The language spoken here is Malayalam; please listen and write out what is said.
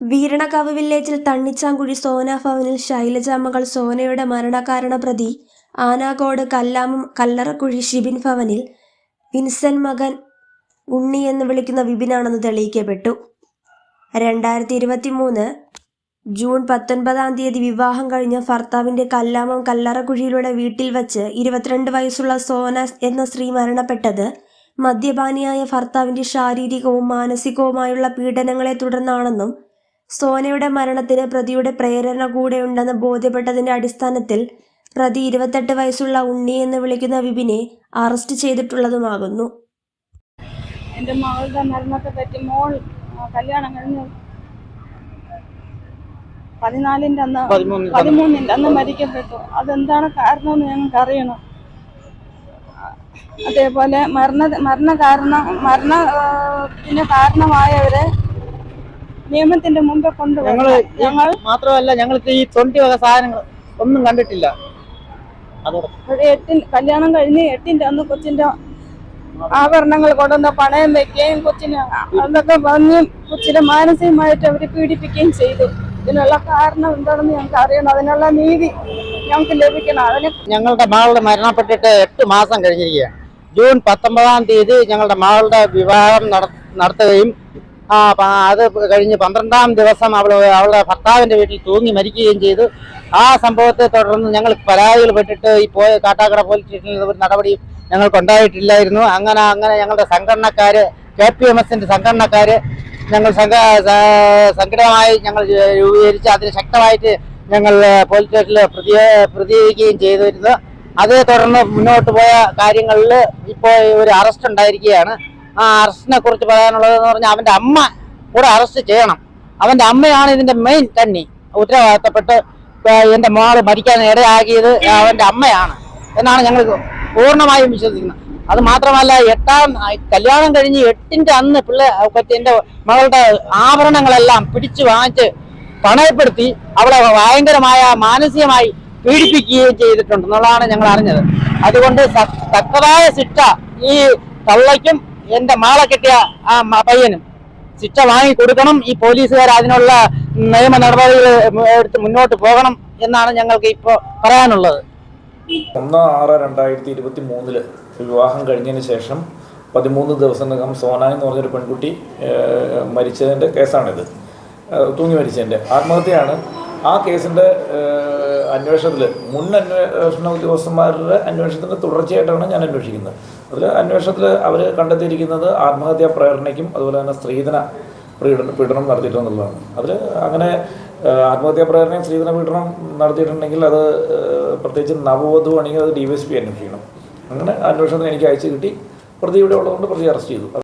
വീരണകാവ് വില്ലേജിൽ തണ്ണിച്ചാങ്കുഴി സോന ഭവനിൽ ശൈലജ മകൾ സോനയുടെ മരണകാരണ പ്രതി ആനാകോട് കല്ലാമം കല്ലറക്കുഴി ഷിബിൻ ഭവനിൽ വിൻസൻ മകൻ ഉണ്ണി എന്ന് വിളിക്കുന്ന വിപിനാണെന്ന് തെളിയിക്കപ്പെട്ടു. രണ്ടായിരത്തി ഇരുപത്തി മൂന്ന് ജൂൺ പത്തൊൻപതാം തീയതി വിവാഹം കഴിഞ്ഞ ഭർത്താവിന്റെ കല്ലാമം കല്ലറക്കുഴിയിലൂടെ വീട്ടിൽ വച്ച് ഇരുപത്തിരണ്ട് വയസ്സുള്ള സോന എന്ന സ്ത്രീ മരണപ്പെട്ടത് മദ്യപാനിയായ ഭർത്താവിന്റെ ശാരീരികവും മാനസികവുമായുള്ള പീഡനങ്ങളെ തുടർന്നാണെന്നും സോനയുടെ മരണത്തിന് പ്രതിയുടെ പ്രേരണ കൂടെ ഉണ്ടെന്ന് ബോധ്യപ്പെട്ടതിന്റെ അടിസ്ഥാനത്തിൽ പ്രതി ഇരുപത്തെട്ട് വയസ്സുള്ള ഉണ്ണി എന്ന് വിളിക്കുന്ന വിപിനെ അറസ്റ്റ് ചെയ്തിട്ടുള്ളതുമാകുന്നു. എന്റെ മകളുടെ മരണത്തെ പറ്റി മോൾ കല്യാണം കഴിഞ്ഞ് പതിനാലിന്റെ അന്ന് പതിമൂന്നിന്റെ പതിമൂന്നിന്റെ അന്ന് മരിക്കപ്പെട്ടു. അതെന്താണ് കാരണം എന്ന് ഞങ്ങൾക്ക് അറിയണം അതേപോലെ മരണ മരണ കാരണം മരണത്തിന് കാരണമായവരെ നിയമത്തിന്റെ മുമ്പേ കൊണ്ടുവരണം ഞങ്ങൾ മാത്രമല്ല ഞങ്ങൾക്ക് ഈ തൊണ്ടി വക സാധനങ്ങൾ ഒന്നും കണ്ടിട്ടില്ല. എട്ടിൻ കല്യാണം കഴിഞ്ഞ് എട്ടിന്റെ അന്ന് കൊച്ചിന്റെ ആഭരണങ്ങൾ കൊണ്ടുവന്ന് പണയം വെക്കുകയും കൊച്ചിന് അതൊക്കെ വന്ന് കൊച്ചിനെ മാനസികമായിട്ട് അവർ പീഡിപ്പിക്കുകയും ചെയ്തു. ഇതിനുള്ള കാരണം എന്താണെന്ന് ഞങ്ങൾക്ക് അറിയണം. അതിനുള്ള നീതി ഞങ്ങൾക്ക് ലഭിക്കണം. അതിന് ഞങ്ങളുടെ മകളുടെ മരണപ്പെട്ടിട്ട് എട്ട് മാസം കഴിഞ്ഞിരിക്കുകയാണ്. ജൂൺ പത്തൊമ്പതാം തീയതി ഞങ്ങളുടെ മകളുടെ വിവാഹം നട- നടത്തുകയും ആ, അത് കഴിഞ്ഞ് പന്ത്രണ്ടാം ദിവസം അവൾ അവളുടെ ഭർത്താവിന്റെ വീട്ടിൽ തൂങ്ങി മരിക്കുകയും ചെയ്തു. ആ സംഭവത്തെ തുടർന്ന് ഞങ്ങൾ പരാതികൾ പെട്ടിട്ട് ഈ പോയ കാട്ടാക്കട പോലീസ് സ്റ്റേഷനിൽ ഒരു നടപടി ഞങ്ങൾക്കുണ്ടായിട്ടില്ലായിരുന്നു. അങ്ങനെ അങ്ങനെ ഞങ്ങളുടെ സംഘടനക്കാർ കെ പി എം എസിന്റെ സംഘടനക്കാർ ഞങ്ങൾ സംഘ സംഘടനമായി ഞങ്ങൾ രൂപീകരിച്ച് അതിന് ശക്തമായിട്ട് ഞങ്ങൾ പോലീസ് സ്റ്റേഷനിൽ പ്രതി പ്രതികരിക്കുകയും ചെയ്തിരുന്നു. അതേ തുടർന്ന് മുന്നോട്ട് പോയ കാര്യങ്ങളിൽ ഇപ്പോൾ ഒരു അറസ്റ്റ് ഉണ്ടായിരിക്കുകയാണ്. അറസ്റ്റിനെ കുറിച്ച് പറയാനുള്ളത് എന്ന് പറഞ്ഞാൽ അവന്റെ അമ്മ കൂടെ അറസ്റ്റ് ചെയ്യണം. അവന്റെ അമ്മയാണ് ഇതിന്റെ മെയിൻ തന്നെ ഉത്തരവാദിത്തപ്പെട്ട് എന്റെ മോൾ മരിക്കാൻ ഇടയാക്കിയത് അവന്റെ അമ്മയാണ് എന്നാണ് ഞങ്ങൾ പൂർണമായും വിശ്വസിക്കുന്നത്. അത് മാത്രമല്ല എട്ടാം കല്യാണം കഴിഞ്ഞ് എട്ടിന്റെ അന്ന് പിള്ളേ എന്റെ മകളുടെ ആഭരണങ്ങളെല്ലാം പിടിച്ചു വാങ്ങിച്ച് പണയപ്പെടുത്തി അവളെ ഭയങ്കരമായ മാനസികമായി പീഡിപ്പിക്കുകയും ചെയ്തിട്ടുണ്ട് എന്നുള്ളതാണ് ഞങ്ങൾ അറിഞ്ഞത്. അതുകൊണ്ട് തക്കതായ ശിക്ഷ ഈ തള്ളയ്ക്കും എന്റെ മാളെ കിട്ടിയ ആ പയ്യനും ശിക്ഷ വാങ്ങി കൊടുക്കണം. ഈ പോലീസുകാർ അതിനുള്ള നിയമ നടപടികൾ എടുത്ത് മുന്നോട്ട് പോകണം എന്നാണ് ഞങ്ങൾക്ക് ഇപ്പോൾ പറയാനുള്ളത്. ഒന്ന് ആറ് രണ്ടായിരത്തി ഇരുപത്തി മൂന്നിൽ വിവാഹം കഴിഞ്ഞതിന് ശേഷം പതിമൂന്ന് ദിവസത്തിനകം സോന എന്ന് പറഞ്ഞൊരു പെൺകുട്ടി മരിച്ചതിന്റെ കേസാണിത്. തൂങ്ങി മരിച്ചതിന്റെ ആത്മഹത്യയാണ് ആ കേസിന്റെ അന്വേഷണത്തിൽ മുൻ അന്വേഷണ ഉദ്യോഗസ്ഥന്മാരുടെ അന്വേഷണത്തിന്റെ തുടർച്ചയായിട്ടാണ് ഞാൻ അന്വേഷിക്കുന്നത്. അതിൽ അന്വേഷണത്തിൽ അവർ കണ്ടെത്തിയിരിക്കുന്നത് ആത്മഹത്യാ പ്രേരണയ്ക്കും അതുപോലെ തന്നെ സ്ത്രീധന പീഡനം പീഡനം നടത്തിയിട്ടുണ്ടെന്നുള്ളതാണ്. അതിൽ അങ്ങനെ ആത്മഹത്യാ പ്രേരണയും സ്ത്രീധന പീഡനം നടത്തിയിട്ടുണ്ടെങ്കിൽ അത് പ്രത്യേകിച്ച് നവവധു ആണെങ്കിൽ അത് ഡി വൈ എസ് പി അന്വേഷിക്കണം. അങ്ങനെ അന്വേഷണത്തിന് എനിക്ക് അയച്ചു കിട്ടി. പ്രതി ഇവിടെ ഉള്ളതുകൊണ്ട് പ്രതി അറസ്റ്റ് ചെയ്തു.